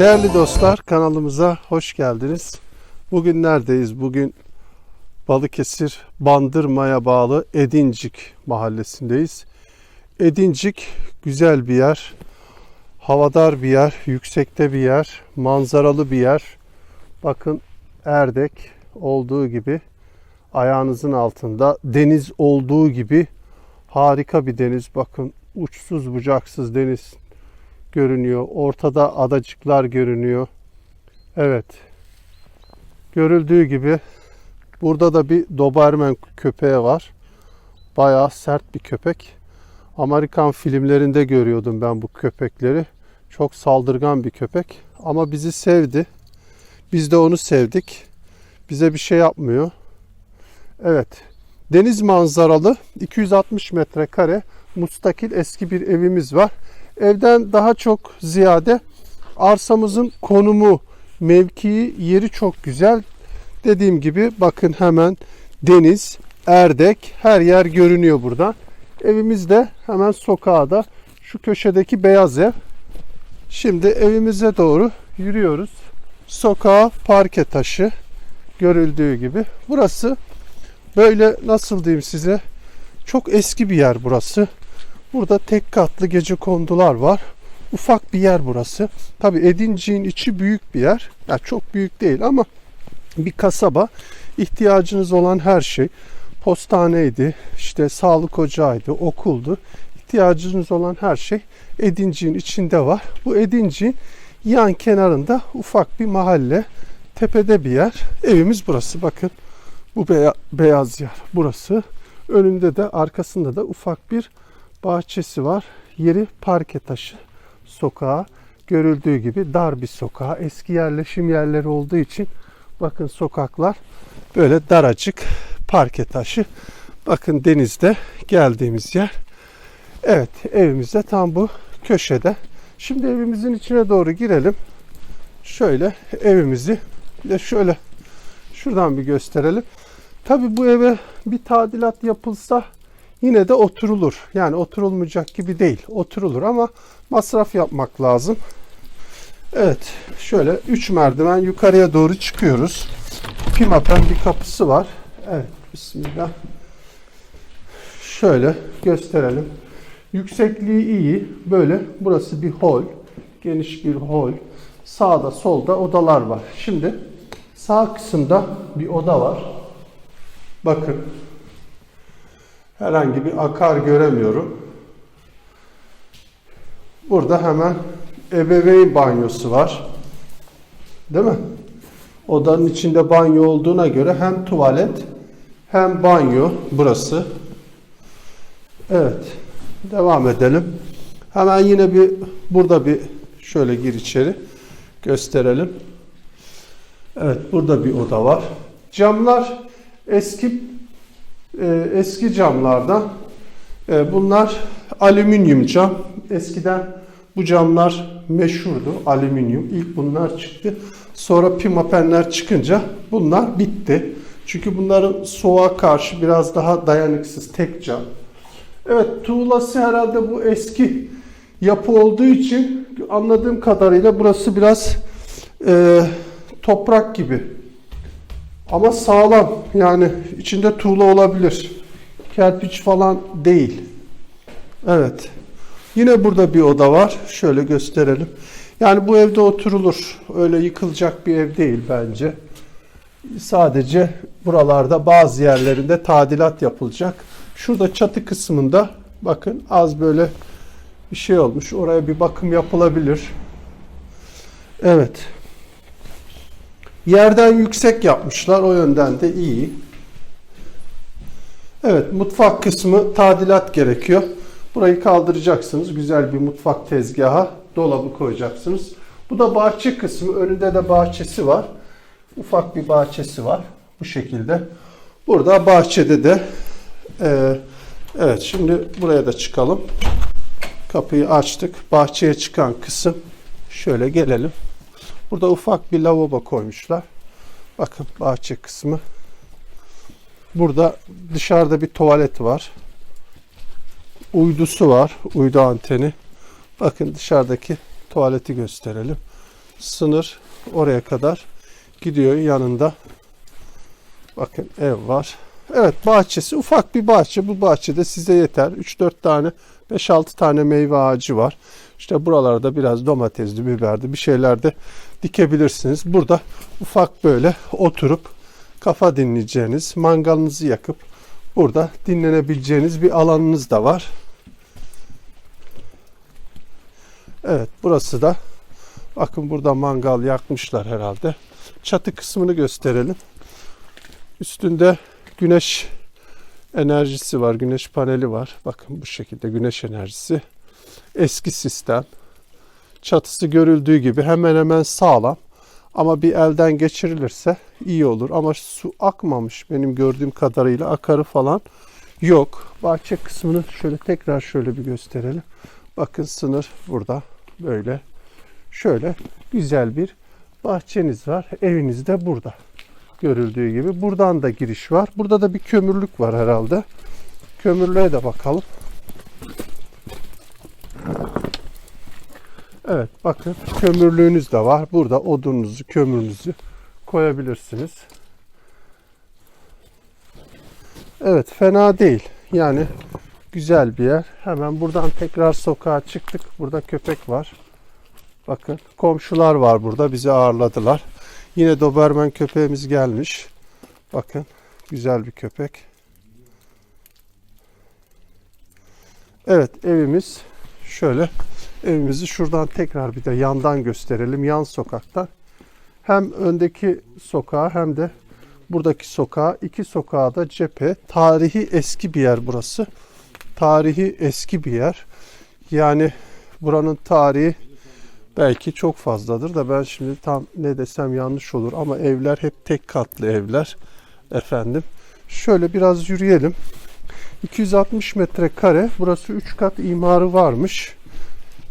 Değerli dostlar kanalımıza hoş geldiniz. Bugün neredeyiz? Bugün Balıkesir Bandırma'ya bağlı Edincik mahallesindeyiz. Edincik güzel bir yer. Havadar bir yer, yüksekte bir yer, manzaralı bir yer. Bakın Erdek olduğu gibi ayağınızın altında deniz olduğu gibi harika bir deniz. Bakın uçsuz bucaksız deniz görünüyor. Ortada adacıklar görünüyor. Evet. Görüldüğü gibi burada da bir Doberman köpeği var. Bayağı sert bir köpek. Amerikan filmlerinde görüyordum ben bu köpekleri. Çok saldırgan bir köpek ama bizi sevdi. Biz de onu sevdik. Bize bir şey yapmıyor. Evet. Deniz manzaralı 260 metrekare mustakil eski bir evimiz var. Evden daha çok ziyade arsamızın konumu, mevkii, yeri çok güzel. Dediğim gibi bakın hemen deniz, erdek her yer görünüyor burada. Evimiz de hemen sokağda şu köşedeki beyaz ev. Şimdi evimize doğru yürüyoruz. Sokağa parke taşı görüldüğü gibi. Burası böyle nasıl diyeyim size çok eski bir yer burası. Burada tek katlı gece kondular var. Ufak bir yer burası. Tabi Edincik'in içi büyük bir yer. Ya çok büyük değil ama bir kasaba. İhtiyacınız olan her şey postaneydi, işte sağlık ocağıydı, okuldu. İhtiyacınız olan her şey Edincik'in içinde var. Bu Edincik'in yan kenarında ufak bir mahalle, tepede bir yer. Evimiz burası. Bakın bu beya- beyaz yer burası. Önünde de arkasında da ufak bir bahçesi var. Yeri parke taşı sokağı. Görüldüğü gibi dar bir sokağı. Eski yerleşim yerleri olduğu için bakın sokaklar böyle daracık parke taşı. Bakın denizde geldiğimiz yer. Evet evimiz de tam bu köşede. Şimdi evimizin içine doğru girelim. Şöyle evimizi de şöyle şuradan bir gösterelim. Tabi bu eve bir tadilat yapılsa yine de oturulur. Yani oturulmayacak gibi değil. Oturulur ama masraf yapmak lazım. Evet şöyle 3 merdiven yukarıya doğru çıkıyoruz. Pimapen bir kapısı var. Evet bismillah. Şöyle gösterelim. Yüksekliği iyi. Böyle burası bir hol. Geniş bir hol. Sağda solda odalar var. Şimdi sağ kısımda bir oda var. Bakın. Herhangi bir akar göremiyorum. Burada hemen ebeveyn banyosu var. Değil mi? Odanın içinde banyo olduğuna göre hem tuvalet hem banyo burası. Evet. Devam edelim. Hemen yine bir burada bir şöyle gir içeri gösterelim. Evet burada bir oda var. Camlar eski e, eski camlardan. E, bunlar alüminyum cam. Eskiden bu camlar meşhurdu alüminyum. İlk bunlar çıktı. Sonra pimapenler çıkınca bunlar bitti. Çünkü bunların soğuğa karşı biraz daha dayanıksız tek cam. Evet tuğlası herhalde bu eski yapı olduğu için anladığım kadarıyla burası biraz e, toprak gibi. Ama sağlam yani içinde tuğla olabilir. Kerpiç falan değil. Evet. Yine burada bir oda var. Şöyle gösterelim. Yani bu evde oturulur. Öyle yıkılacak bir ev değil bence. Sadece buralarda bazı yerlerinde tadilat yapılacak. Şurada çatı kısmında bakın az böyle bir şey olmuş. Oraya bir bakım yapılabilir. Evet. Yerden yüksek yapmışlar. O yönden de iyi. Evet mutfak kısmı tadilat gerekiyor. Burayı kaldıracaksınız. Güzel bir mutfak tezgahı. Dolabı koyacaksınız. Bu da bahçe kısmı. Önünde de bahçesi var. Ufak bir bahçesi var. Bu şekilde. Burada bahçede de e, evet şimdi buraya da çıkalım. Kapıyı açtık. Bahçeye çıkan kısım şöyle gelelim. Burada ufak bir lavabo koymuşlar. Bakın bahçe kısmı. Burada dışarıda bir tuvalet var. Uydusu var. Uydu anteni. Bakın dışarıdaki tuvaleti gösterelim. Sınır oraya kadar gidiyor yanında. Bakın ev var. Evet bahçesi ufak bir bahçe. Bu bahçede size yeter. 3-4 tane 5-6 tane meyve ağacı var. İşte buralarda biraz domatesli, biberdi bir şeyler de dikebilirsiniz. Burada ufak böyle oturup kafa dinleyeceğiniz, mangalınızı yakıp burada dinlenebileceğiniz bir alanınız da var. Evet burası da bakın burada mangal yakmışlar herhalde. Çatı kısmını gösterelim. Üstünde güneş enerjisi var. Güneş paneli var. Bakın bu şekilde güneş enerjisi. Eski sistem. Çatısı görüldüğü gibi hemen hemen sağlam. Ama bir elden geçirilirse iyi olur. Ama su akmamış benim gördüğüm kadarıyla. Akarı falan yok. Bahçe kısmını şöyle tekrar şöyle bir gösterelim. Bakın sınır burada. Böyle. Şöyle güzel bir bahçeniz var. Eviniz de burada görüldüğü gibi. Buradan da giriş var. Burada da bir kömürlük var herhalde. Kömürlüğe de bakalım. Evet bakın kömürlüğünüz de var. Burada odununuzu, kömürünüzü koyabilirsiniz. Evet fena değil. Yani güzel bir yer. Hemen buradan tekrar sokağa çıktık. Burada köpek var. Bakın komşular var burada. Bizi ağırladılar. Yine Doberman köpeğimiz gelmiş. Bakın güzel bir köpek. Evet evimiz şöyle evimizi şuradan tekrar bir de yandan gösterelim. Yan sokaktan. Hem öndeki sokağa hem de buradaki sokağa iki sokağa da cephe. Tarihi eski bir yer burası. Tarihi eski bir yer. Yani buranın tarihi belki çok fazladır da ben şimdi tam ne desem yanlış olur ama evler hep tek katlı evler efendim. Şöyle biraz yürüyelim. 260 metrekare. Burası 3 kat imarı varmış.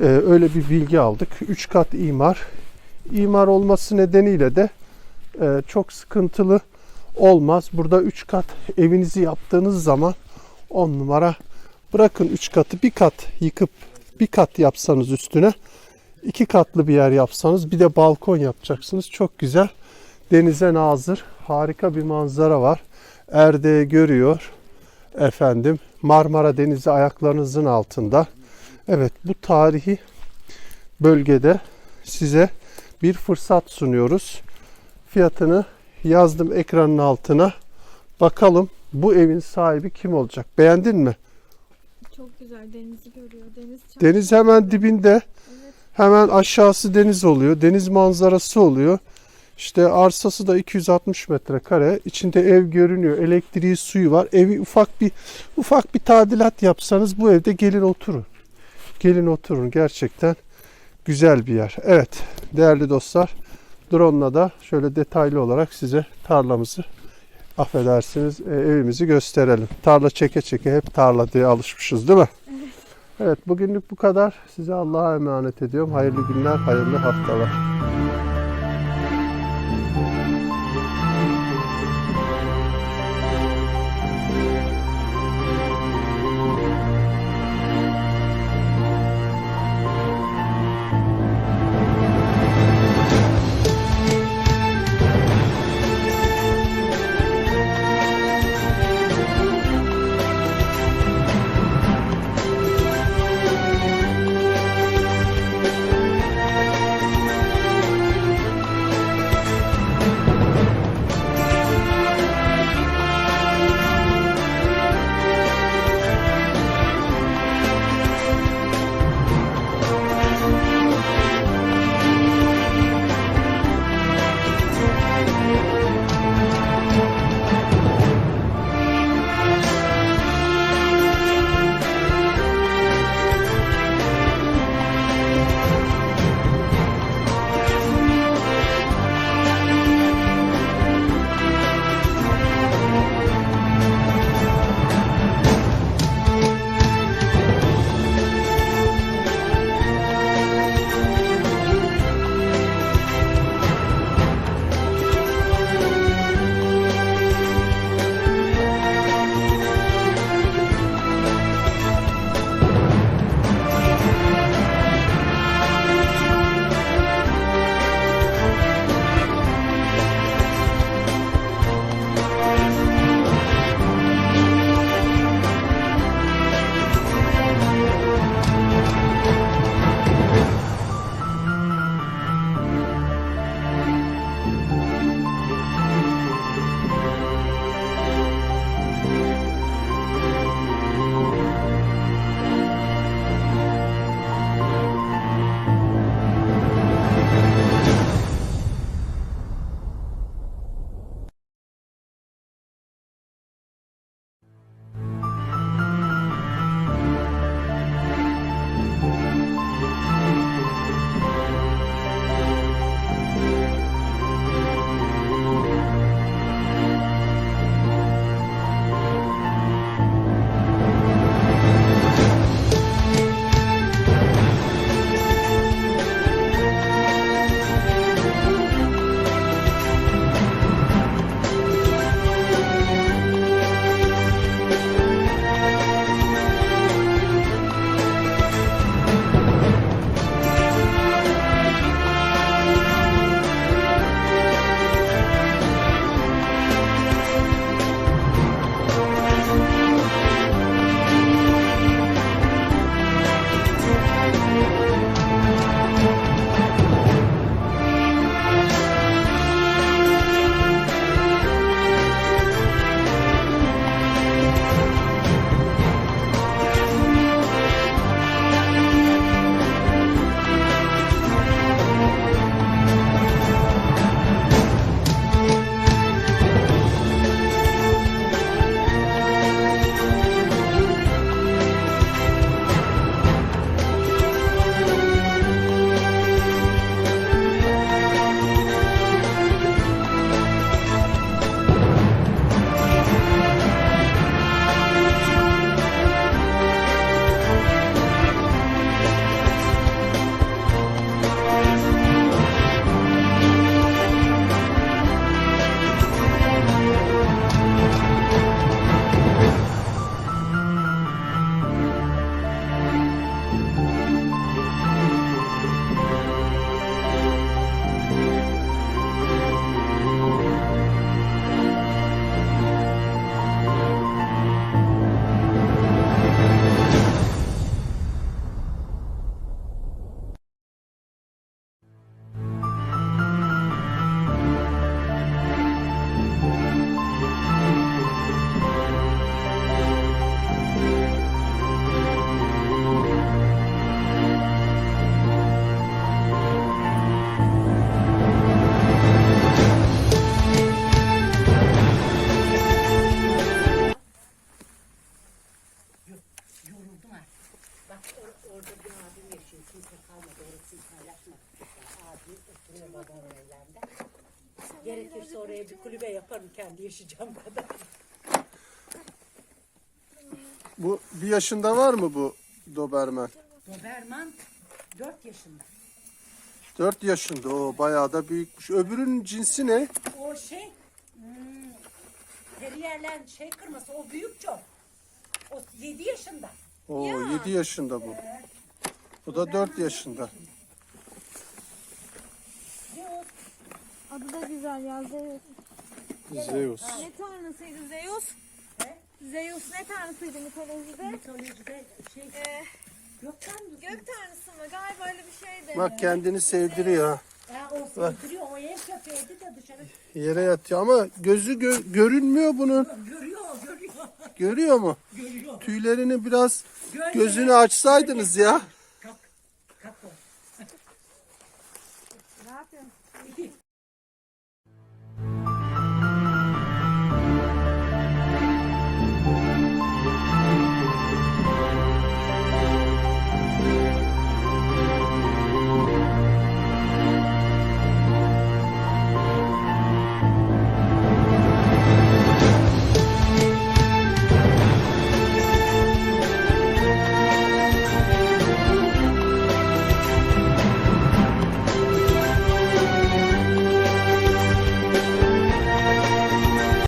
Ee, öyle bir bilgi aldık. 3 kat imar. İmar olması nedeniyle de e, çok sıkıntılı olmaz. Burada 3 kat evinizi yaptığınız zaman 10 numara bırakın 3 katı bir kat yıkıp bir kat yapsanız üstüne iki katlı bir yer yapsanız bir de balkon yapacaksınız. Çok güzel. Denize nazır. Harika bir manzara var. Erdeği görüyor. Efendim Marmara Denizi ayaklarınızın altında. Evet bu tarihi bölgede size bir fırsat sunuyoruz. Fiyatını yazdım ekranın altına. Bakalım bu evin sahibi kim olacak? Beğendin mi? Çok güzel denizi görüyor. Deniz çok Deniz hemen dibinde. Hemen aşağısı deniz oluyor. Deniz manzarası oluyor. İşte arsası da 260 metrekare. İçinde ev görünüyor. Elektriği, suyu var. Evi ufak bir ufak bir tadilat yapsanız bu evde gelin oturun. Gelin oturun. Gerçekten güzel bir yer. Evet değerli dostlar. Drone'la da şöyle detaylı olarak size tarlamızı affedersiniz e, evimizi gösterelim. Tarla çeke çeke hep tarla diye alışmışız değil mi? Evet bugünlük bu kadar. Size Allah'a emanet ediyorum. Hayırlı günler, hayırlı haftalar. Gerekirse oraya bir kulübe yaparım kendi yaşayacağım kadar. Bu bir yaşında var mı bu Doberman? Doberman 4 yaşında. 4 yaşında o bayağı da büyükmüş. Öbürünün cinsi ne? O şey hmm, şey kırması o büyük çok. O 7 yaşında. O 7 yaşında bu. Bu da 4 yaşında. Zeus. Adı da güzel ya Zeus. Zeus. Ne tanrısıydı Zeus? Ne? Zeus ne tanrısıydı mitolojide? Mitolojide şey Ee, gökten mi? gök tanrısı mı? Galiba öyle bir şeydi. Bak kendini sevdiriyor. ha. Ha, o sevdiriyor o ev köpeğiydi de dışarı Yere yatıyor ama gözü gö- görünmüyor bunun. görüyor görüyor Görüyor mu? görüyor. Tüylerini biraz gözünü açsaydınız ya.